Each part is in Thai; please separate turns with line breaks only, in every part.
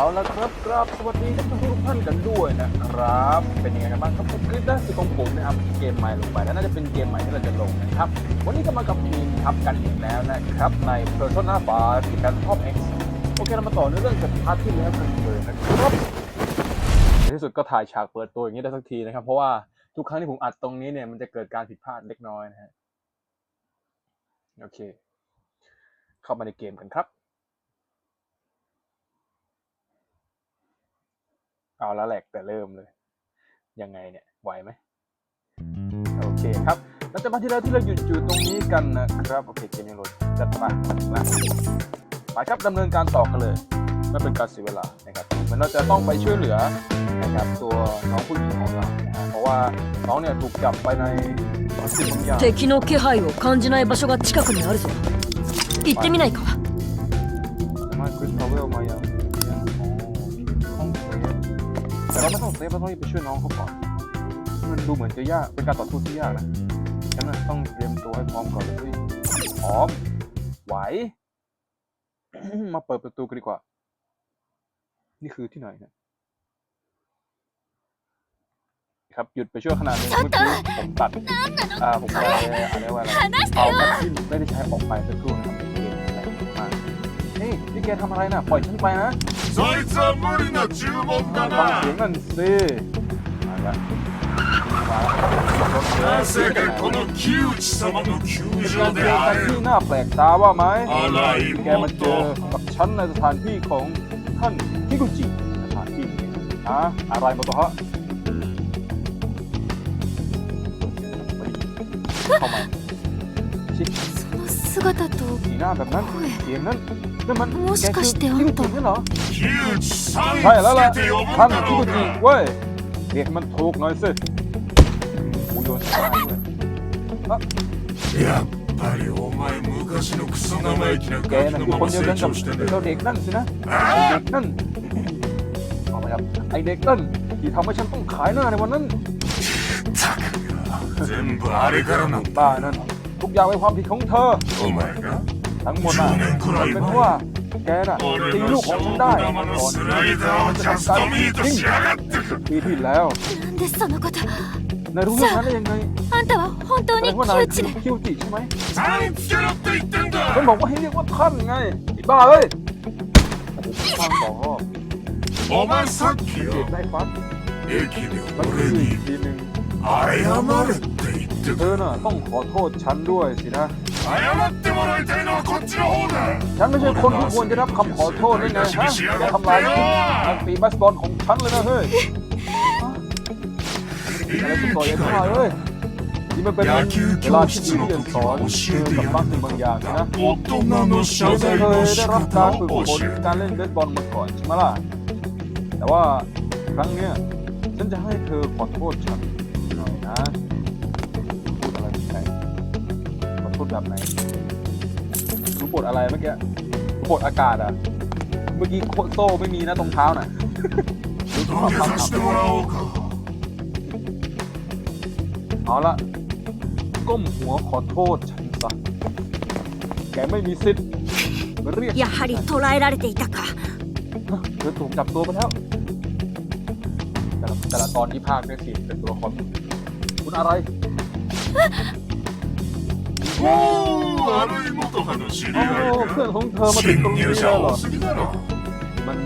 เอาละครับครับสวัสดีท่านผู้ชมทุกท่านกันด้วยนะครับ เป็นยังไงกันบ้างครับผมคลิปล่าสุดของผมนะครับเกมใหม่ลงไปแล้วน่าจะเป็นเกมใหม่ที่เราจะลงนะครับ วันนี้ก็มากับทีมทับกันอีกแล้วนะครับใน Persona 5ที่การท็อป X โอเคเรามาต่อในเรื่องจากพาร์ทที่แล้วกันเลยนะครับในที่สุดก็ถ่ายฉากเปิดตัวอย่างนี้ได้สักทีนะครับ เพราะว่าทุกครั้งที่ผมอัดตรงนี้เนี่ยมันจะเกิดการผิดพลาดเล็กน้อยนะฮะโอเค เข้ามาในเกมกันครับ เอาแล้วแหลกแต่เริ่มเลย ยังไงเนี่ย ไหวไหมโอเคครับหลังจากมาที่แล้วที่เราหยุดอยู่ตรงนี้กันนะครับ โอเคเกมยังโหลดจัดมาแล้วไปครับดำเนินการต่อกันเลย ไม่เป็นการเสียเวลานะครับเหมือนเราจะต้องไปช่วยเหลือนะครับตัวน้องผู้หญิงของเรานะฮะเพราะว่าน้องเนี่ยถูกจับไปในสิ่งบางอย่าง
敵の気配を感じない場所が近くにあるぞ行ってみないか
สามารถคริสพาวเวลมายัง เราไม่ต้องเซฟเราต้องไปช่วยน้องเขาก่อน มันดูเหมือนจะยาก เป็นการต่อสู้ที่ยากนะฉันน่ะต้องเตรียมตัวให้พร้อมก่อนเลยเฮ้ยพร้อม ไหว มาเปิดประตูกันดีกว่า นี่คือที่ไหนเนะครับหยุดไปช่วยขนาดนี้เมื่อกี้ผมตัดอ่าผมไปอะไรว่าอะไรเอาแบบที่ไม่ได้ใช้ออกไปสักครู่นะ นี่แกทำอะไรน่ะ ปล่อยฉันไปนะ
そいつは無理な注文だ
ฟัง
な
เสียงนั่นสิมาละมาละ
なぜかこの木内様の球
เป็น
場
การเจ
で
อกัน
あ
ที่
る
น่าแปลกตาว่าไหม
อะไร
แกมาเจอกับฉันในสถานที่ของท่านฮิกุจิสถานที่นี้นะอะไรมาตัวฮะเข้ามาชิ
その姿と
สีหน้าแบบนั้นเสียงนั้น นั่นมัน
もしかして
แกคือฮิกุจิ
あんた
นั่นเหรอ
木内さん
ใช่แล้วล่ะ
つけて呼ぶん
ท่าน
だ
ฮิ
ろ
กุ
う
จิ
が
เว้ยเรียกให้มันถูกหน่อยสิกูโยนสายด้วย
やっぱりお前昔のクソ生意気な
แก
ガキ
น่ะ
の
คือ
ま
คน
ま
เดียว
成
กันกับ
長してね
เจ้าเด็กนั่นสินะไอเด็กนั่นเอาไปครับไอเด็กนั่นที่ทำให้ฉันต้องขายหน้าในวันนั้น
たく全部あれからなんだ
บ้านั่นทุกอย่างเป็นความผิดของเธอ
お前が
ทั้งหมดน่ะเป็นเพราะว่าแกน่ะตี
俺
ลู
の
กของ
勝
ฉั
負
นได้
玉
ก่
の
อน
スライダーをジャストミートしやがって
ปีที่แล้ว
なんでそのこと
นายรู้เรื่องนั้นได้ยังไง
あんたは本当
แสด
に
งว่านาย
窮
คื
地
อ
で
คิวจิใช่ไหม
さんつけろって言ってんだ
ฉันบอกว่าให้เรียกว่าท่านไงไอ้บ้าเอ้ยโอ้โหฟังต่อ
お前さっき
เด็
よ
กได้ฟัด
駅で
แล้วก็
俺
อี
に
กทีหนึ่ง
謝れって言って
เธอน่ะต้องขอโทษฉันด้วยสินะ
謝ってもらいたいのはこっちの方だ
ฉันไม่ใช่คนที่ควรจะรับคำขอโทษนี่ไงฮะอย่าทำลายนักตีบาสบอลของฉันเลยนะเฮ้ยอะไรก็ต่อยกันมาเฮ้ยนี่มันเป็น
野球
เวลา
教
ที่
室
ที่
の
เรียน
時
สอ
は
น
教
เจ
え
อ
て
กับ
や
บาง
る
สิ่งบางอย่างนะ
大人の謝
เธอ
罪
เค
の
ย
仕
ได้รับ
方
การ
を
ฝึกฝน
教え
การเล่นเบสบอลมาก่อนใช่ไหมล่ะ แต่ว่าครั้งเนี้ยฉันจะให้เธอขอโทษฉันหน่อยนะ แบบไหนรู้บทอะไรเมื่อกี้รู้บทอากาศอ่ะ เมื่อกี้โคโซ่ไม่มีนะตรงเท้าน่ะรู้
土
ความ
下
ความ
座してもらおうか
เอาละก้มหัวขอโทษฉันซะแกไม่มีสิทธิ์มาเรียก
やはり捕らえられていたか
เธอถูกจับตัวไปแล้ว แต่ละแต่ละตอนที่ภาคได้สิเป็นตัวละครคุณอะไร
おお悪い元派の知り
โอ้
合い
เพื่อน
か
ของเธอมาถึงตรง
侵
นี้
入
แล้ว
者
เหรอ
多すぎだろ
มัน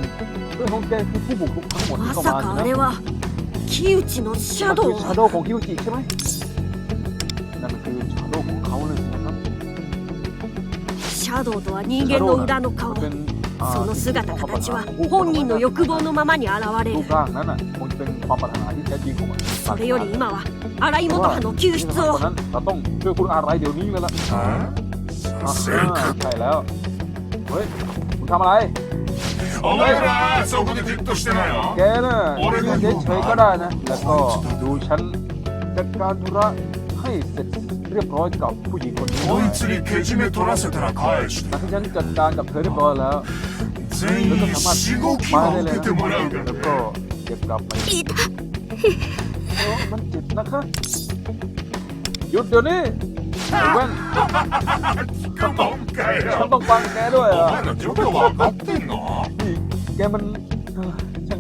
เพื่อนของแกคือผู้บุกรุกทั้งหมดที่
ま
เข้า
さ
มา
か
สิ
あ
นะ
れは木内のシャ
มัน
ド
คือ
ウ
ชาโดของคิวจิใช่ไหมนั่นมันคือชาโดของเขาเลยสินะครับ
シャドウとは人間の裏の
มัน
顔
เป็นอ่า
その姿形は
ผู้
本人の欲望のままに現れ
รู
る
ปร่างนั้นน่ะคงจะเป็นความปรารถนาที่แท้จริงของมัน
それより今は荒井元派の救出
เพราะ
を
ว่านั้นเราต้องช่วยคุณอะไรเดี๋ยวนี้เลยล่ะ
あ
อ่า
させるか
ใช่แล้ว เฮ้ย คุณทำอะไร
お前らそこでじっとしてなよ
แกน่ะยืนเฉยๆก็ได้นะ แล้วก็ดูฉันจัดการธุระให้เสร็จ เรียบร้อยกับผู้หญิงคนนี้
こいつにけじめ取らせたら返し
หลั
て
งที่ฉันจัดการกับเธอเรียบร้อยแล้ว
全
แล้วก็
員
สามารถ
しごき
มา
は
ได้เลย
受け
นะ
てもらうか
แล้ว
ら
ก็เก็บกลับไป
いた
เออมันเจ็บนะคะ หยุดเดี๋ยวนี้ไอ้แว่น
聞くもんか
ฉัน
よ
ต้องฟังแกด้วย
お
อ่ะ
前ら状況分かってんの
นี่แกมัน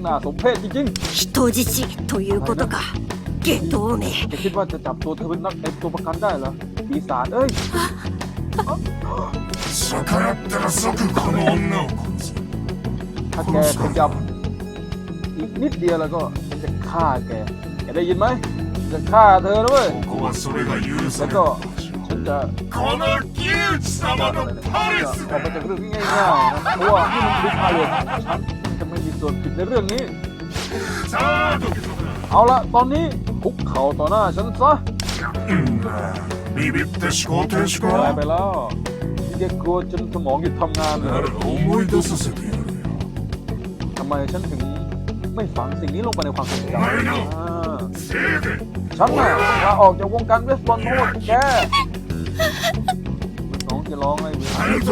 น่าสมเพชจริง
人質ということか ゲトウめ
ๆจะคิดว่าจะจับตัวเธอเป็นนักเป็นตัวประกันได้เหรอปีศาจเอ้ย
逆らったら即この女を殺す
ถ้าแกขยับอีกนิดเดียวแล้วก็ฉันจะฆ่าแก แกได้ยินไหมจะฆ่าเธอนะเว้ย
ここはそれが許される場所
ฉันจะ
この木内様のパレス
ออกมาจากเรื่องนี้ง่ายๆนะเพราะว่านี่มันคือพาเลทฉันจะไม่มีส่วนผิดในเรื่องนี้
さあどけとか
เอาละตอนนี้คุกเข่าต่อหน้าฉันซะ
うんだビビって思考停止
ตาย
か
ไปแล้วนี่แกกลัวจนสมองหยุดทำงานเล
ないら思い出させてやるよ
ทำไมฉันถึงไม่ฝังสิ่งนี้ลงไปในความทรงจำ
ไม่หรอก
อ่า
せいで
ฉันน่ะลาออกจากวงการเวสบอลเพราะว่าแกน้องจะร้องไห้เว้ย
あの時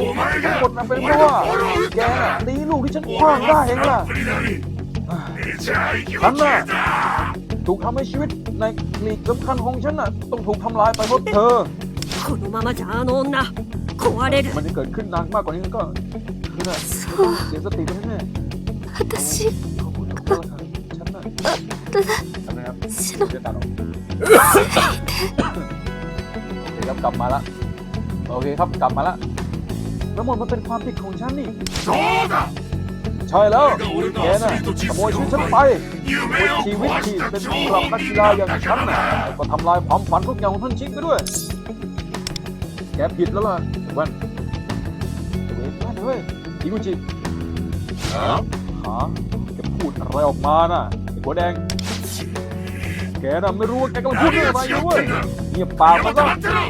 お前
ทั้ง
が
หมดนั้นเป็นเพ
俺
ราะ
の
ว่า
フォローを
แก
打った
น่ะ
から
ตีลูกที่ฉันคว้างได้เองล่ะ
俺はスタッフになり メジャー行きを決めた
ถูกทำให้ชีวิตในลีกสำคัญของฉันน่ะต้องถูกทำลายไปเพราะเธอ
このままじゃあの女壊れる
มันจะเกิดขึ้นนานมากกว่านี้ก็คือน่ะจะต้องเสียสติไปแน่ๆ
私
ขอบคุณขอโทษครับฉันน่ะ
ただ
ทำนะครับ
死の
จะตัดออกโอเคครับกลับมาละโอเคครับกลับมาละทั้งหมดมันเป็นความผิดของฉันนี่
どうだ
ใช่แล้วแกน่ะขโมยชีวิตฉันไปชีวิตที่เป็นสำหรับนักกีฬาอย่างฉันน่ะก็ทำลายความฝันทุกอย่างของท่านชิงไปด้วย แกผิดแล้วล่ะวันเวทมากเลยอิกุจิฮะฮะแกพูดอะไรออกมาน่ะไอ้หัวแดง แกน่ะไม่รู้ว่าแกกำลังพูดอะไรอยู่เว้ยเงียบปากมันก็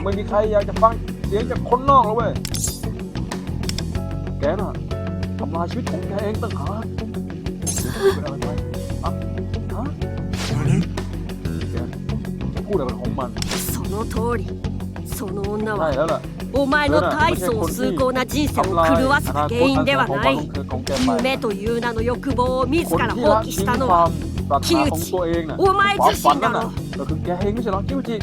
ไม่มีใครอยากจะฟังเสียงจากคนนอกแล้วเว้ยแกน่ะ ำลายชีวิตของแกเองต่างหากเป็นอะไรไปอะฮะ
何
แกจะพูดอะไรของมัน
その通りその女
ใช่
は
แล้วล่ะ
お前の大層崇高な人生を
ทำลาย
狂わせ
อ
た
นา
原
คต
因
อัน
で
แส
は
นของ
な
ฝัน
い
ของเธอของแกไป
夢という名の欲望を自
คน
ら
ที่
放
ละ
棄し
ทิ้ง
たの
ควา
は
มปรารถนาของตัวเองน่ะ
お前
ความ
自
ฝัน
身
นั่
だ
นน่ะ
ろ
ก็คือแกเองไม่ใช่หรอคิวจิ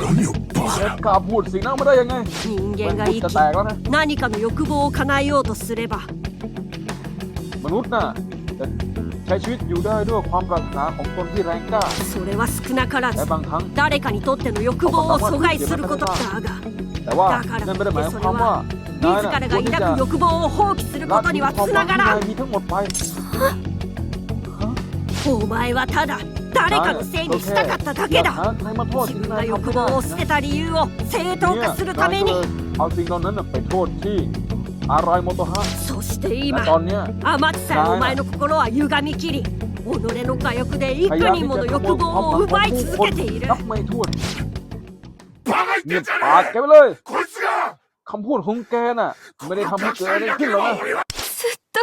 何を バ
แก
カな
กล้าพูดสิ่งนั้นมาได้ยังไง
人
มัน
間が
พูด
生
จะ
き
แตกแล้วนะ
何かの欲望を叶えようとすれば
มนุษย์น่ะจะใช้ชีวิตอยู่ได้ด้วยความปรารถนาของตนที่แรงกล้า
それは少なから
แต่
ず
บางครั้ง
誰かにとっての欲望を阻害することだが
แต่ว่า
だから
นั่นไม่ได้หมาย
そ
ความ
れ
ว่า
は
นา
自
ยน่ะ
ら
คว
が
รที่
抱
จะ
く欲望を放棄するこ
ละ
とに
ทิ้ง
は
ความ
つ
หวั
なん
ที่
が
นาย
らん
มีทั้งหมดไป
お前はただ 誰かのせいにしたかっただけ
อย่า
だ
หาใครมาโทษ
自
ที่
分
นา
が
ย
欲
ทำไม่ได้
望を捨
นะ
てた理由を正当
เนี่ย
化する
นาย
ため
ก็
に
เลยเอาสิ่งเหล่านั้นน่ะไปโทษที่อารายโมโตฮะ
そして
และ
今
ตอนเนี้ย
天地さえお前の心は歪みきり己の火欲で幾
พยายาม
人
ที่
も
จะ
の
ขโม
欲
ยความ
望
หวั
を
งของ
奪い
ผู้
続
คน
けている
นับไม่ถ้วน
バカ言
เงี
っ
ย
て
บ
んじゃ
ปาก
ね
แกไปเลย
えこいつが
คำพูดของแกน่ะ ไม่ได้ทำให้เกิดอะไรขึ้นหรอกนะ
俺は
ずっと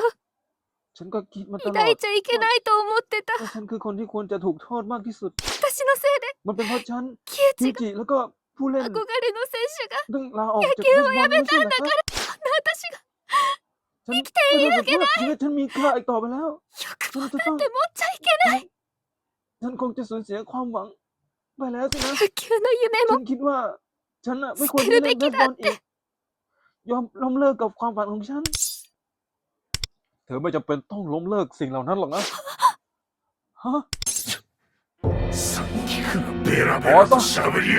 ฉันก็คิดมาตลอ
抱
ด
いちゃいけないと思ってた
ว่าฉันคือคนที่ควรจะถูกโทษมากที่สุด
私のせいで
มันเป็นเพราะฉัน
木
คิ
内
จิแล้วก็ผู้เล่น
が憧れの選手が
ต้องลาออกจากเบสบอลไม่ใช่เหรอครับ
私が
ฉันไม่รู้สึกว่าชีวิตฉันมีค่าอีกต่อไปแล้ว
欲望なんて持っちゃいけない
ฉันคงจะสูญเสียความหวังไปแล้วสินะ
野球の夢
ฉั
も
นคิดว่า ฉันน่ะไม่ควรที่จะเล่นเบสบอลอีก ยอมล้มเลิกกับความฝันของฉัน เธอไม่จำเป็นต้องล้มเลิกสิ่งเหล่านั้นหรอกนะฮะพอ
ต้อง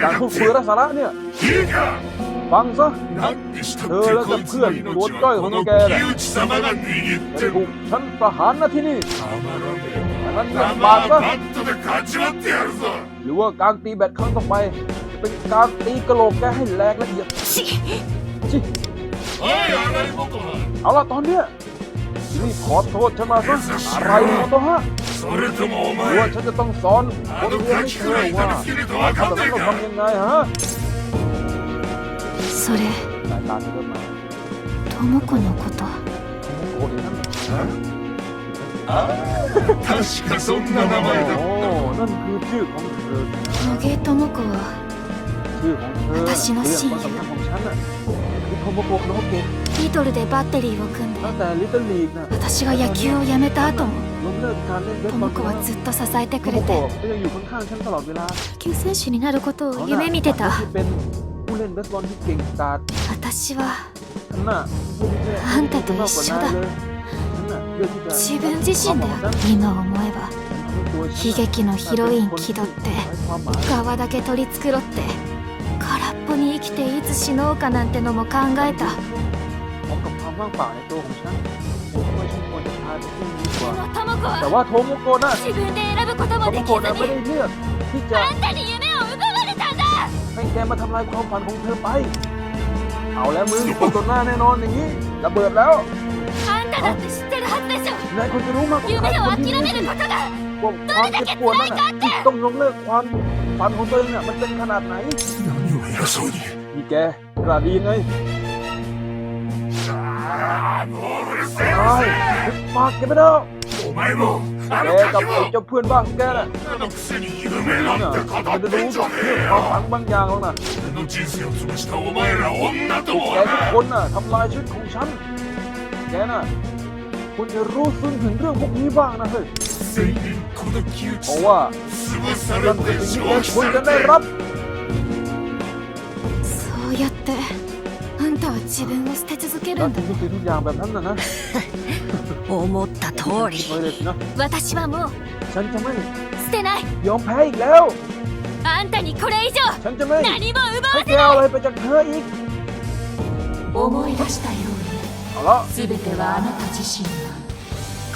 การพูดคุยรัศละเนี่ยฟังซะเธอและเพื่อนตัวจ้อยของแก
แห
ละถูกฉันประหารนะที่นี่งนั้นกลับบาดซะหรือว่าการตีแบตครั้งต่อไปเป็นการตีกระโหลกแกให้แหลกละเอียดชิเอาล่ะตอนเนี้ย รีบขอโทษฉันมาซะอะไรโมโตฮะ
それともお
หรือว่า
前
ฉันจะต้องสอนบ
あ
ท
の
เรียน
ガ
ให้
キ
เธ
く
อ
らい
ว่า
痛めつけると分
ทำ
か
แบบ
んね
นั้น
え
เรา
か
ทำยังไงฮะ
それ
สายตาเธอมา
智子のこと
โอ้ดีนั่น
確かそんな名前
โอ้
だ
นั่นคือชื่อของเธอ
野毛智子は
ชื่อของเธอ
私の
เรื่อง
親
ความ
友
สำคัญของฉันน่ะ ほぼー。
リトルでバッテリーを組んで私が野球をやめた後も智子はずっと支えてくれて野球選手になることを夢見てた。私はあんたと一緒だ。自分自身で今思えば悲劇のヒロイン気取って側だけ取り繕ってきていつ死のうかなんてのも考えた
พร้อมกับความว่างเปล่าในตัวของฉันผมว่าฉันควรจะพาไปที่นี้ดีกว่า
この智子
แต่
は
ว่าโทโมโกะน่ะ
自分で選ぶこと
โท
も
โม
でき
โกะน่ะไม่
ずに
ได้เลือกที่จะ
あんたに夢を奪われたんだ
ให้แกมาทำลายความฝันของเธอไป เอาแล้วมึงคนตัวหน้าแน่นอนอย่างนี้ระเบิดแล้ว
あんただって知ってるはずでしょ
นายควรจะรู้มากกว่าใคร
夢を
คนที่
諦め
นี่
ることが
ว่าความเจ็บปวดนั่นน่ะที่ต้องยกเลิกความฝันของตัวเองเนี่ยมันเป็นขนาดไหน
何を偉そうに
นี่แกกระดาษดีไง
ああもううるせえ
ไอ้ปากแกไม่ได้
お前もあ
แก
の
กับ
時
ไอ้
も
เจ้าเพื่อนบ้านของแกน่ะ
あのくせに夢
น่ะ
なんて語
มัน
っ
จะ
て
รู้
んじ
กั
ゃ
บ
ね
เรื่อง
え
ความ
よ
ฝันบางอย่างหรอกนะ
俺の人生を潰したお前ら女ど
พวก
も
แก
は
ทุก
な
คนน่ะทำลายชีวิตของฉัน แกน่ะ ควรจะรู้ซึ้งถึงเรื่องพวกนี้บ้างนะเฮ้ย
全員この窮
เพราะ
地
ว่า
潰さ
นั่
れ
นเป็น
て
สิ่ง
し
ที่แก
ま
ควร
う
จะได้รับ
そうやってあんたは自分を捨て続け
แล้
る
วน
だ
ถึงทุกสิ่งทุกอย่างแบบนั้นน่ะนะ
思った通
คิด
り
ไว้เลยสินะ
私はもう
ฉันจะไม่
捨てない
ยอมแพ้อีกแล้ว
あんたにこれ以上
ฉันจะไม่
何も奪
ให้
わ
แกเอาอะไรไปจากเธออีก
思い出したように
เอาละ
全てはあなた自身が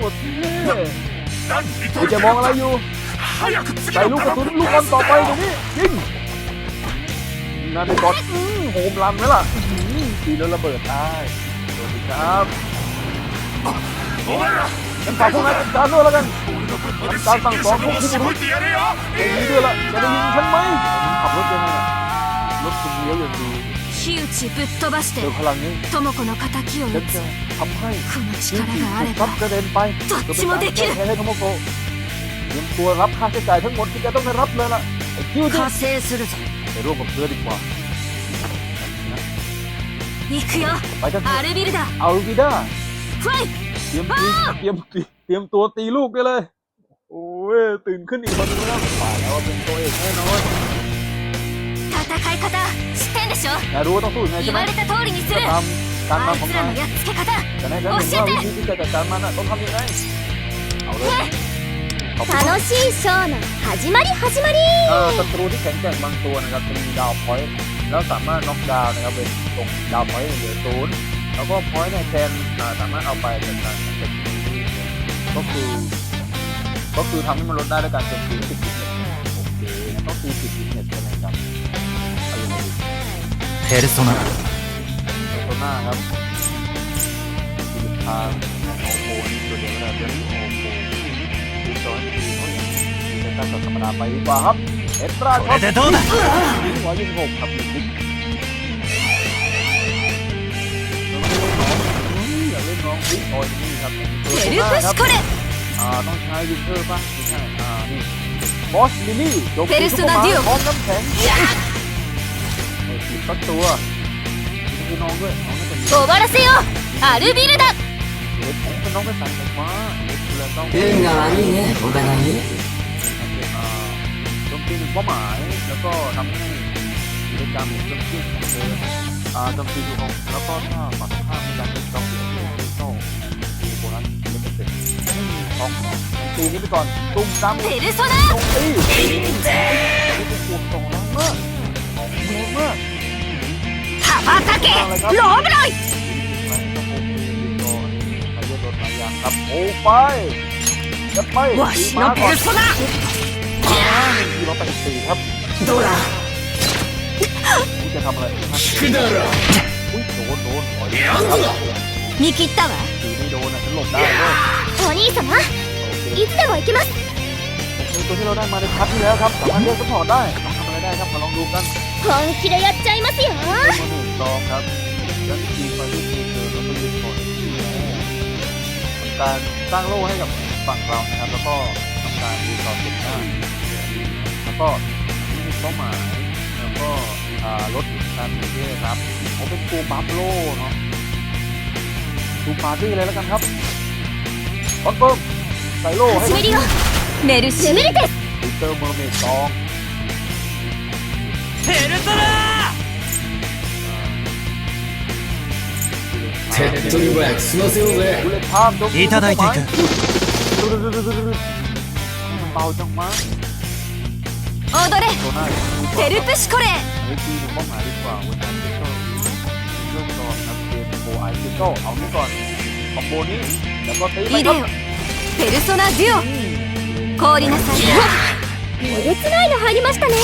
ปวดเท่
กู
จะมองอะไรอยู่ใส่ลูกกระสุนลูกบอลต่อไปตรงนี้ยิงนั่นเป็นบอลโฮมลันไหมล่ะตีแล้วระเบิดได้สวัสดีครับฉันฝากพวกนายเป็นจานด้วยแล้วกัน
จานสั่งสองพวกผู้บุรุษเก่
งนด้วยล่ะจะได้ยินฉันไหมขับรถยังไงรถคุณเลี้ยวอย่างดี
火打ちぶっ飛ばし
เจ
て
อพลังนี้
智子の敵を
ฉั
撃
น
つ
จะทำให้
この
ชีวิต
力
ที่
があ
ถู
れ
กซัด
ば
กระเด็นไป
どっちもできる
ให้โทโมโกะเตรียมตัวรับค่าใช้จ่ายทั้งหมดที่แกต้องได้รับเลยล่ะไอ้คิวดิ
加勢するぞ
ไปร่วมกับเธอดีกว่า
行くよ
ไปกันเถ
ア
อะ
ルビルダ
เอาลูกิด้า
ファイ
เตรียมตีเตรียมตีเตรียมตัวตีลูกได้เลย โอ้ยตื่นขึ้นอีกคนนึงแล้วฝ่ายแล้วว่าเป็นตัวเอกแน่นอน
戦い方知ってんでしょ
นายรู้ว่าต้องสู้ยังไงใช่
言
ไหม
われた通りにす
จะ
る
ทำการ
あい
นำของ
つら
นาย
のやっつけ方
แต่นายจะเห็นว่าวิธีที่จะจัดการมันน่ะต้องทำยังไงเอาเลยขอบคุณ
楽しいショーの始まり始まり
เอ่อศัตรูที่แข็งแกร่งบางตัวนะครับจะมีดาวพอยต์แล้วสามารถน็อกดาวน์นะครับเป็นตรงดาวพอยต์เหลือศูนย์แล้วก็พอยต์ในแทนอ่าสามารถเอาไปเป็นการเป็นก็คือ ก็คือทำให้มันลดได้ด้วยการโจมตีสิบฟิตเนสโอเคงั้นต้องตีสิบฟิตเนสใช่ไหม เพอรสโซนา
เพอรส
โซนาครับทิศทางโอ้โหตัวเดียวระดับเดียวโอ้โหดีจอยดีเขาอย่างดีแต่กาธรรมดาไปว่าครับเอ็ตรา
ครับ
ยิงร้อยยี่สิบหกครับหนึ่งลิกอย่างลิกนี่ครับเพอร์โครับต้องใช้ยูเทอร์ป่ะไม่ใช่อ่านี่บอสลิลี่โด
น
ทุกค
น
มาพร้อมน้ำแข็ง ตักตัวคือน้องด้วยน้องน่าจะมี
โกบาราเซโออา
รูบิลดะเด็กผมเป็นน้องเป็นสาตว์ผมมาเด็กเราต้อง
เรื่องงานนี่เนี่ยโอ
กาสนี้โจมตีหนึ่งเป้าหมายแล้วก็ทำให้กิจกรรมเริ่มตีนของเธออ่าโจมตีถูกของแล้วก็ถ้าหมัดข้ามมีการเป็นกองเสียงเข้ามีโบนัสไม่เป็นของตีนี้ไปก่อนตุ้มซ้ำ
ตุ้มตีตุ้วย
ตุ้มตีตุ้มตีตีตุ้มตีนตุ้มตีตุ้มตีตุ้มตีนตุ้มตีากแรงมาก
羽ばたけローブロイ
ครับโอ้ไปจะไป
わしのペルソナ
ที่เราไปสี่ครับ
どうだ
นี่จะทำอะไร
くなら
อุ้ยโดนโดนถอยครับ
見切ったわ
ตีไม่โดนนะฉันหลบได้เลย
お兄様
โอเค
いつでも行けます
ตัวที่เราได้มาในพัทที่แล้วครับสามารถเลือกซัพพอร์ตได้ต้องทำอะไรได้ครับมาลองดูกัน
本気でやっちゃいますよ
ตัวหนึ่งลองครับยันทีไปที่ทีเจอแล้วก็ยืนก่อน ำการสร้างโล่ให้กับฝั่งเรานะครับ แล้วก็ทำการรีซอร์เก็บหน้าแล้วก็มีเป้าหมายแล้วก็อ่าลดการเสียครับเขาเป็นตัวบัฟโล่เนาะดูปาร์ตี้เลยแล้วกันครับคอนเฟิร์มใส่โล่ให้
始めるよメルシーメルテ
ลิเตอร์เมอร์เมดสอ
手っ取り早く済ませようぜ。
いただいていく。
踊れ。セルプシコレ。
ビ
デオペルソナデュオ。氷なさい。えげつないの入りましたね。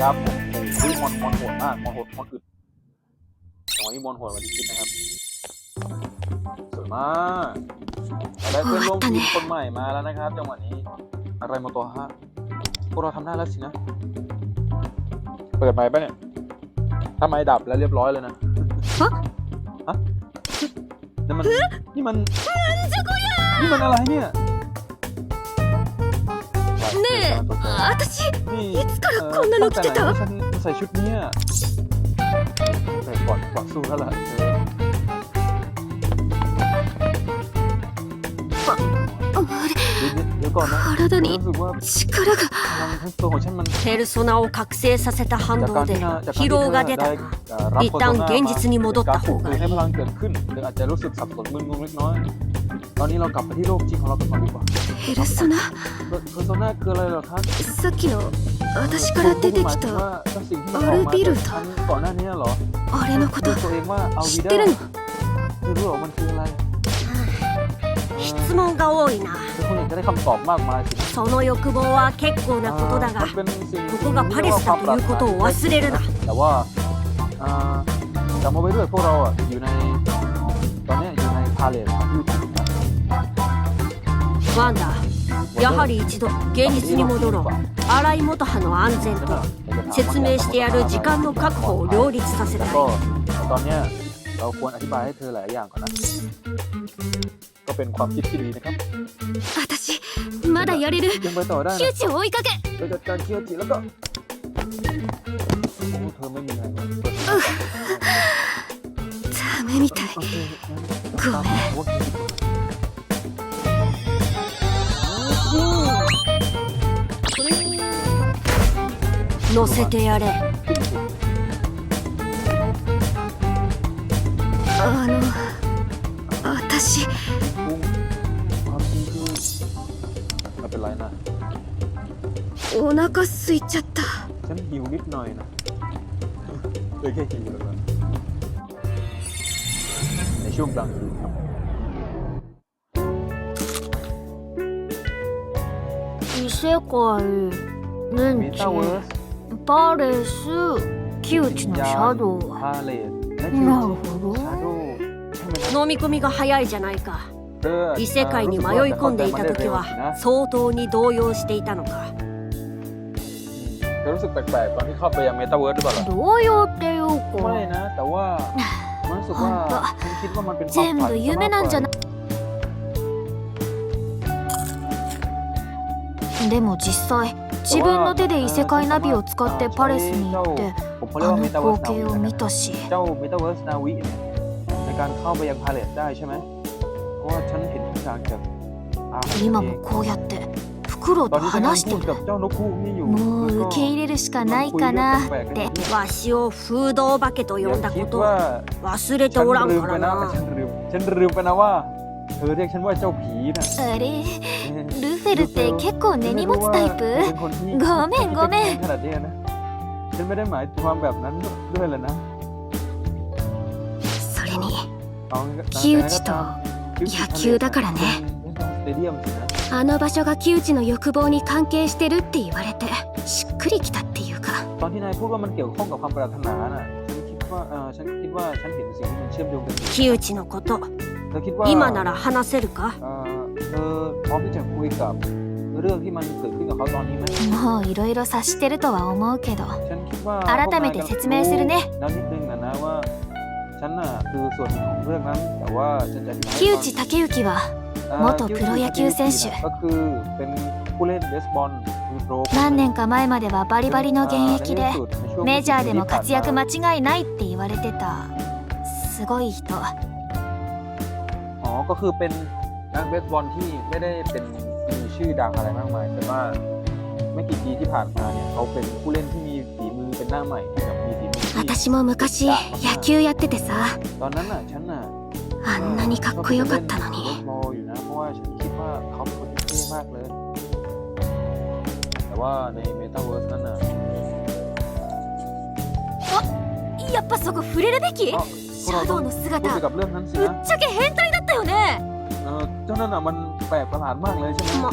ครับผมโอ้โหมอนมอนโหดมากมอนโหดมอนอึดจังหวะนี้มอนโหดกว่าที่คิดนะครับ สวยมากเราได้เพื่อนร่วมทีมคนใหม่มาแล้วนะครับจังหวะนี้ อะไรมาตัวฮะพวกเราทำได้แล้วสินะ เปิดไมค์ปะเนี่ย ถ้าไมค์ดับแล้วเรียบร้อยเลยนะ
ฮะ
ฮะนี่มัน นี่มัน นี่มันอะไรเนี่ย
ねえ私いつからこんなの着てた？体に力が。
ペルソナを覚醒させた反動で疲労が出た。一旦現実に戻った方がいい。
ให้พลังเกิดขึ้นหรืออาจจะรู้สึกสับสนมึนงงเล็กน้อย ตอนนี้เรากลับไปที่โลกจริงของเรากันก่อนดีกว่า
ペルソナ
เพอร์โซนาคืออะไรเหรอครับ
さっきの私から出て
หมาย
き
ถึง
た
ว่าเจ้าสิ่งที่มันออกมาจากฉันก่อนหน้านี้เหรอ
あれのこ
เรี
と
ยกตัวเองว่าเอา
知
วี
って
ด้า
るの
ไม่รู้หรอกมันคืออะไร
質問が多いな
ทุกคนอยากจะได้คำตอบมากมายสิ
その欲望は結構なことだが
มันเป็นสิ่ง
ここがパレスだということを忘れるな
แต่ว่าอ่าจำเอาไว้ด้วยพวกเราอ่ะอยู่ในตอนเนี้ยอยู่ในพาเลสของยูทูบ
ワンダやはり一度現実に戻ろう新井元葉の安全と説明してやる時間の確保を両立させ
แล้
た
ว
い
ก็ตอนเนี้ยเราควรอธิบายให้เธอหลายอย่างก่อนนะ ก็เป็นความคิดที่ดีนะครับ
私まだやれる
ยังไปต่อได้
窮
นะ
地を追いかけ
เราจัดการเคียวจิแล้วก็โอ้เธอไม่มีอะไรเลย
ダメみたい
โอเคงั้น
ご
ตาม
めん
乗せてやれ
あの私
พุ่งความจริงคือไม่เป็นไรนะ
お腹空いちゃった
ฉันหิวนิดหน่อยนะเลยแค่หิวแล้วกันในช่วงกลางคืนครับ
異世界ヌ
มี
ンチ
ตาเวิร์ส
パレス窮地のシャドウ
พาเลสและคิว
な
จิ
るほど
ชาโดใช่ไหมครับ
飲み込みが早いじゃないか
เธอ
異世界に迷い込んでいた時は相当に動揺していたのか
เธอรู้สึกแปลกๆตอนที่เข้าไปยังเมตาเวิร์สหรือเปล่าล่ะ
動揺っていう
ไม่
か
นะ แต่ว่ามันรู้สึกว่า
ほんと
ฉันคิดว่ามันเป็นความ
全
ฝัน
部夢なんじゃないでも実際 自分の手で異世界ナビを使ってパレスに行ってあの光景を見たし。今もこうやってフクロと話してる。もう受け入れるしかないかなって
わしをフードお化けと呼んだこと忘れておらんからな。
ฉันลืมฉันลืมไปนะว่า เธอเรียกฉันว่าเจ้าผีน่ะ
あれルフェルって結構根に持つタイプ
เป็นคนที่
ごめんごめん
ขนาดนี้นะ ฉันไม่ได้หมายความแบบนั้นด้วยเลยนะ
それに
เอา
木内と野球だからね
สเตเดียมสินะ
あの場所が木内の欲望に関係してるって言われてしっくりきたっていうか
ตอนที่นายพูดว่ามันเกี่ยวข้องกับความปรารถนาน่ะ ฉันคิดว่าเออฉันคิดว่าฉันเห็นสิ่งที่มันเชื่อมโยงกันอยู่
木内のこと
เธอคิดว่า
今なら話せるか
เออเธอพร้อมที่จะคุยกับเรื่องที่มันเกิดขึ้นกับเขาตอนนี้ไหม
もういろいろ察してるとは思うけど
ฉันคิดว่า
改めて説明するね
แล้วนิดนึงนะนะว่า ฉันน่ะคือส่วนหนึ่งของเรื่องนั้น แต่ว่าฉันจะอธิบาย
木
ให้
内
ฟัง
武之は
เอ่อ
元プロ野球選手
ก็คือเป็นผู้เล่นเบสบอลมือโปร
何年か前まではバリバリの現役で
ในที่สุดในช่วง
メジャーでも活躍間
ที่
違いないって言われてたすごい人
อ๋อ ก็คือเป็นนักเบสบอลที่ไม่ได้เป็นมีชื่อดังอะไรมากมาย แต่ว่าไม่กี่ปีที่ผ่านมาเนี่ยเขาเป็นผู้เล่นที่มีฝีมือเป็นหน้าใหม่ที่แบบมีฝีมือที่
私も昔野球やっててさ
ตอนนั้นน่ะฉันน่ะ
あんなにかっこよかったのに
เบสบอลอยู่นะ เพราะว่าฉันคิดว่าเขาเป็นคนที่เท่มากเลย แต่ว่าในเมตาเวิร์สนั้นน่ะ
やっぱそこ触れるべき
เอ้าพวกเรา
シャ
ต้
ド
อง
ウの
พูด
姿
เกี่ยวกับเรื่องนั้นสิ
ぶっ
นะ
ちゃけ変態だ ったよね
เออเจ้านั่นน่ะมันแปลกประหลาดมากเลยใช่ไหม
ま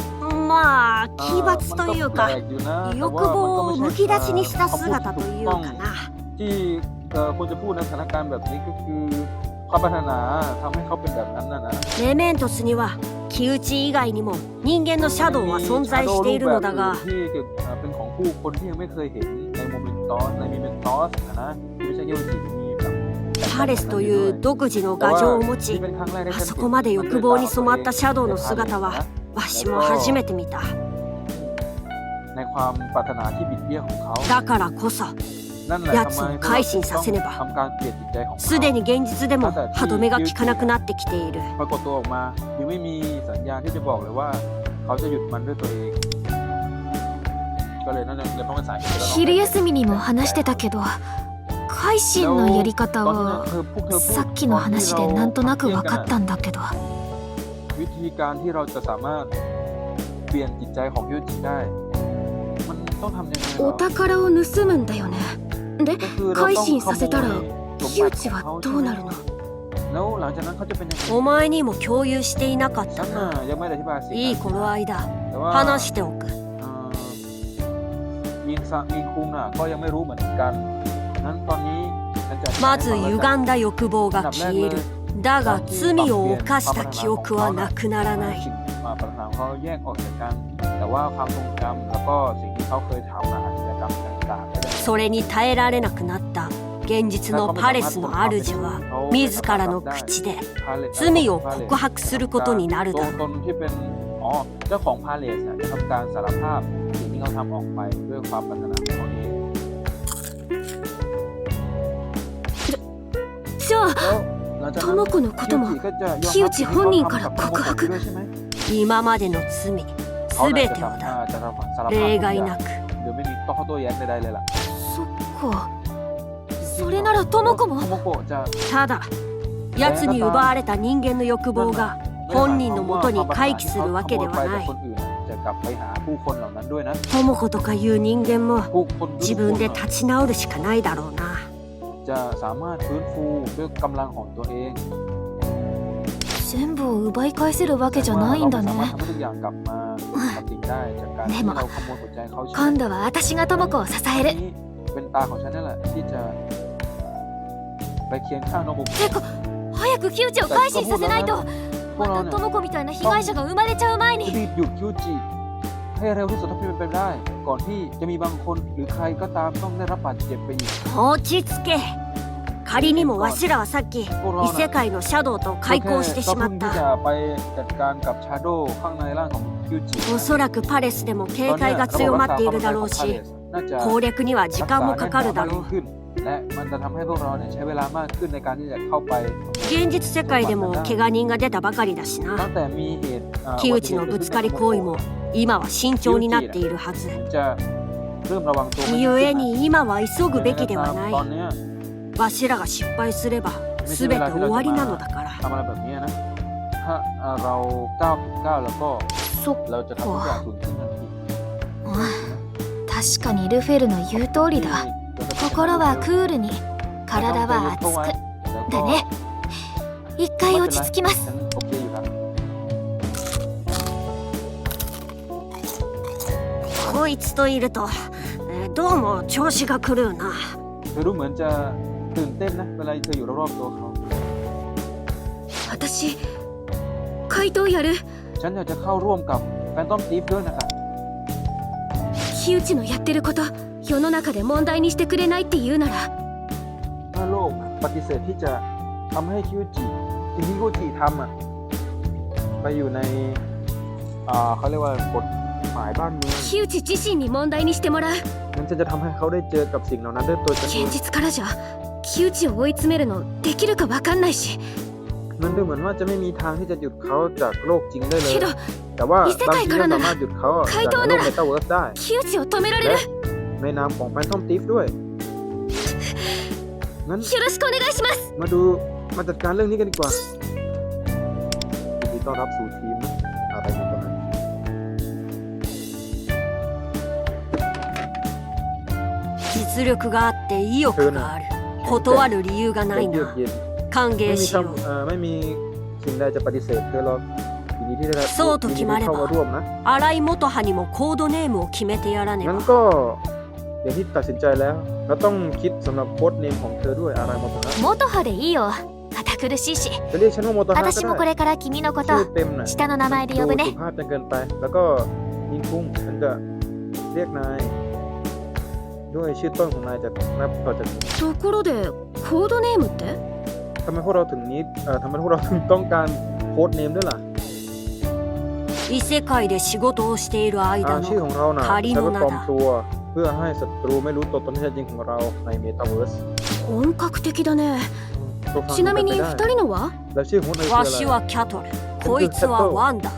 まあ奇抜という
มันก็แปล
か
กอยู่นะแต่
欲
ว่ามันก็
望
ไม่
を
ใช่
むき出しにした姿というかな
ที่เอ่อควรจะพูดในสถานการณ์แบบนี้ก็คือความปรารถนาทำให้เขาเป็นแบบนั้นนะนะ
レメントスには木内以外にも人間のシャドウは存在しているのだが
ที่เกี่ยวกับเป็นของผู้คนที่ยังไม่เคยเห็นในโมเมนตอสในมีเมนตอสนะนะที่ไม่ใช่เกี่ยวกับสิ่
パーレスという独自の牙城を持ちあそこまで欲望に染まったシャドウの姿はわしも初めて見た。だからこそ
奴
を改心させねば。すでに現実でも歯止めが効かなくなってきている。
昼休みにも話してたけど改心のやり方
ตอนที่
は
เธอพวกเธอพูด
さっきの話でなんとなく分かったんだけど
วิธีการที่เราจะสามารถเปลี่ยนจิตใจของยูจิได้ มันต้องทำยังไงเหร
お
อ
宝を盗むんだよねで
ก็คือเรา
改
ต้อง
心させたら
ขโมย
木内はどうなるの
แล้วหลังจากนั้นเขาจะเป็นยังไง
お前にも共有していなかっ
ฉั
た
นน่ะ
な
ยังไม่ได้อธิบายสิ
いい頃合いだ
แต่ว่า
話しておく
เอ่อมีนซะมีนคุงอ่ะก็ยังไม่รู้เหมือนกัน
まず歪んだ欲望が消える。だが罪を犯した記憶はなくならない。それに耐えられなくなった現実のパレスの主は自らの口で罪を告白することになるだろう
智子のことも木内本人から告白。
今までの罪
すべ
てをだ。例外なく。
そっか。それなら智子も？
ただ奴に奪われた人間の欲望が本人のもとに回帰するわけではない。智子とかいう人間も自分で立ち直るしかないだろうな。
จะสามารถฟื้นฟูด้วยกำลังของตัวเอง
全部を奪い返せるわけじゃないんだ
เราสามารถ
ね
ทำให้ทุกอย่างกลับมาปกติได้จากการที่
でも
เราขโมยหัวใจเขาใช่ไหม
今度は私が智子を支える
นี้เป็นตาของฉันนั่นแหละที่จะไปเคียงข้างโนบุ
てか早く木内を改心させないと
พวกเรา
ま
เนี่ย
た智子みたいな被害者が生まれちゃう前に
รีบหยุดคิวจิ ให้เร็วที่สุดเท่าที่เป็นไปได้ ก่อนที่จะมีบางคนหรือใครก็ตามต้องได้รับบาดเจ็บไปอีก
落ち着け仮にもわしらはさっき異世界のシャドウと開口してしまっ
ก็เพิ่งที่
た
จะไปจัดการกับชาโดว์ข้างในร่างของคิวจิ
おそらくパレスでも警戒が強まっているだろうし
น่าจะ
攻略には時間もかかるだろう
ขึ้น และมันจะทำให้พวกเราเนี่ยใช้เวลามากขึ้นในการที่จะเข้าไป
現実世界でも怪我人が出たばかりだし
ตั้
なん
แต่มีเหตุอ่า
木内のぶつかり行為も 今は慎重になっているはず。故に今は急ぐべきではない。わしらが失敗すれば全て終わりなのだから。
そっ
か
確かにルフェルの言う通りだ心はクールに体は熱くだね一回落ち着きます
こいつといると、えーどうも調子が狂うな
เธอดูเหมือนจะตื่นเต้นนะเวลาเธออยู่รอบๆตัวเขา
私怪盗やる
ฉันอยากจะเข้าร่วมกับแฟนตอมทีฟด้วยนะครับ
木内のやってること世の中で問題にしてくれないって言うなら
ถ้าโลกปฏิเสธที่จะทำให้คิวจิสิ่งที่คิวจิทำอ่ะไปอยู่ในอ่าเขาเรียกว่ากฎ หมายบ้านเมือง
木内自身に問題にしてもらう
มันจะจะทำให้เขาได้เจอกับสิ่งเหล่านั้นด้วยตัวเอง
現実からじゃ木内を追い詰めるのできるか分かんないし
มันดูเหมือนว่าจะไม่มีทางที่จะหยุดเขาจากโลกจริงได้เลย
けど
แต่ว่า
異世
บาง
界
ที
か
ก็
らなら
สามารถหยุดเขาอะ
怪
จาก
盗
โล
な
ก
ら
เมตาเวิร์สได้
木内を止められ
และ
る
ในนามของแฟนทอมทีฟด้วยงั้น
よろしくお願いします
มาดูมาจัดการเรื่องนี้กันดีกว่ายินดีต้อนรับสู่
実力があって意欲がある断る理由がない
เยือก
な
เย็น
歓
ไม่
迎
มี
しよう
คำเอ่อไม่มีสิ่งใดจะปฏิเสธเธอหรอกยินดีที่ได้รับ
そうと
ยินดี
決まれ
ที่เข้ามา
ば
ร่วมนะ
新井元葉にもコードネームを決めてやらね
งั้น
ば
ก็อย่างที่ตัดสินใจแล้ว เราต้องคิดสำหรับโค้ดเนมของเธอด้วยอะไรโมโตฮะ
元葉でいいよ堅苦しいし
จะเรียกฉันว่าโมโตฮะก็
私もこ
ได้
れから君のこ
ชื่อ
と
เต็มน่ะ
下の名前で呼
ดู
ぶ
สุ
ね
ภาพจนเกินไป แล้วก็ยิงคุ้งฉันจะเรียกนาย ด้วยชื่อต้นของนายจากนับต่อจากนี้
ところでコードネームって
ทำไมพวกเราถึงนี้เอ่อทำไมพวกเราถึงต้องการโค้ดเนมด้วยล่ะ
異世界で仕事をしている
อ่า
間
ชื่อ
の
ของเราน่ะ
คาริ
ใช้
โน
ไว้
นา
ปลอม
ดา
ตัว เพื่อให้ศัตรูไม่รู้ตัวตนที่แท้จริงของเราในเมตาเวิร์ส
本格的だねちなみに2人のは
แล้วชื่อของเธอคือ
わ
อะไร
しはキャトルこいつはワンダ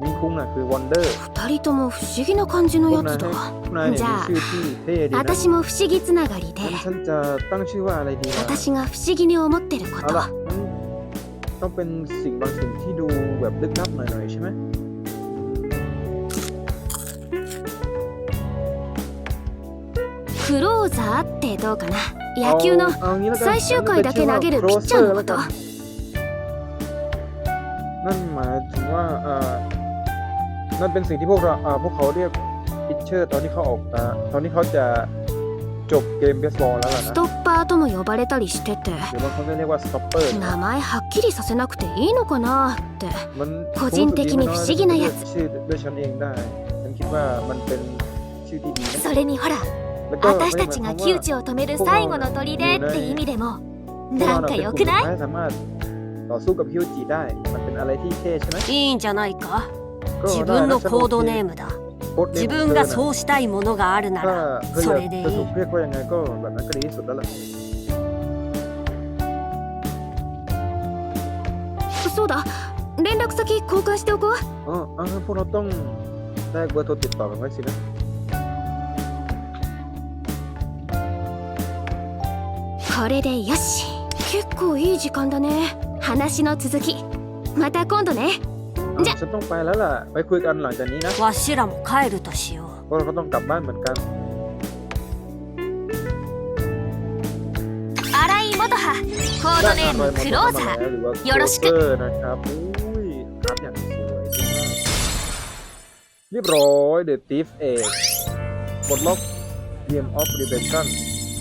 ーだ
ยิงคุ้งน่ะคือวันเดอร์
2人とも不思議な感じのやつだ
พวกนายเนี่ย
じゃ
มี
あ
ชื่อที่เท่ดีนะ
私も不思議つながりで
งั้นฉันจะตั้งชื่อว่าอะไรดีนะ
私が不思議に思ってるこ
เอา
と
ล่ะงั้นต้องเป็นสิ่งบางสิ่งที่ดูแบบลึกลับหน่อยๆใช่ไหม
クローザーってどうかな野球の
เอาเอางี้แล้วกัน
最終回だけ投げるピッチャーのこと
นั่นหมายถึงว่าเอ่อ นั่นเป็นสิ่งที่พวกเราเอ่อพวกเขาเรียกพิชเชอร์ตอนที่เขาออกมาตอนที่เขาจะจบเกมเบสบอลแล้วล่ะ
ス
นะ
トッパーとも呼ばれたりしてて
หรือบางคนก็เรียกว่าสต็อปเปอร์
名前はっきりさせなくていいのかなって
มัน
個人的に不思議なやつ
ชื่อด้วยฉันเองได้ ฉันคิดว่ามันเป็นชื่อที่ดีนะ
それにほら
แล้วก็
私たちが窮地を止める最後の砦って意味でも
พวก
な
เรา
んか
น่ะเป็น
よ
ก
く
ลุ่ม
ない
ที่สามารถต่อสู้กับฮิวจิได้ มันเป็นอะไรที่เท่ใช่ไหม
いいんじゃないか
ก็
自
ได้
分
นะ
の
ฉัน
コード
โอเค
ネームだ
โค้ดเน
自
ม
分
ของ
が
เธอน่ะ
そうしたいものがあるな
ถ้า
ら
เธอ
そ
อยาก
れで
จะ
い
ถู
い
กเรียกว่ายังไงก็แบบนั้นก็ดีที่สุดแล้วล่ะ
そうだ連絡先交換しておこう
อ๋ออ่าพวกเราต้องแลกเบอร์โทรติดต่อกันไว้สินะ
これでよし結構いい時間だね話の続きまた今度ね
อ่า
じゃ
ฉันต้องไปแล้วล่ะ ไปคุยกันหลังจากนี้นะ
わしらも帰るとしよ
เพราะเราก็ต้องกลับบ้านเหมือนกัน
新井元葉コードネームクローザー
หรือว่า
よろしく
โคเซอร์นะครับอุ้ยครับอย่างสวยจริงมากเรียบร้อย The Thief เอกปลดล็อก Game of Redemption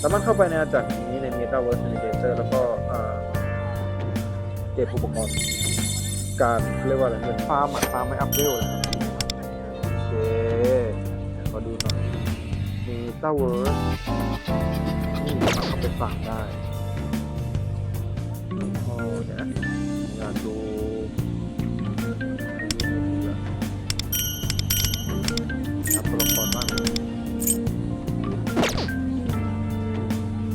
สามารถเข้าไปในอาณาจักรนี้ใน Metaverse Navigator แล้วก็อ่าเก็บอุปกรณ์ การเรียกว่าอะไรเป็นฟาร์มอะฟาร์มไม่อัพเวลนะครับโอเคเดี๋ยวขอดูหน่อย Metaverse นี่มันเข้าไปฝั่งได้โอ้เดี๋ยวนะอยากดูอัพตัวละครบ้าง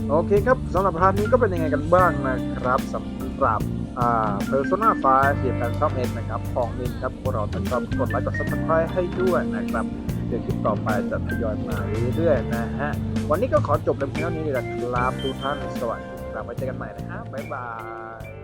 โอเคครับสำหรับพาร์ทนี้ก็เป็นยังไงกันบ้างนะครับสำหรับ อ่า Persona 5เสียแฟนชอบเอ็นะครับ ของมินครับพวกเราถ้าชอบกดไลค์กดซับสไครต์ให้ด้วยนะครับ เดี๋ยวคลิปต่อไปจะทยอยมาเรื่อยๆนะฮะ วันนี้ก็ขอจบเพียงเท่านี้เลยนะครับทุกท่านสวัสดีครับไว้เจอกันใหม่นะฮะบ๊ายบาย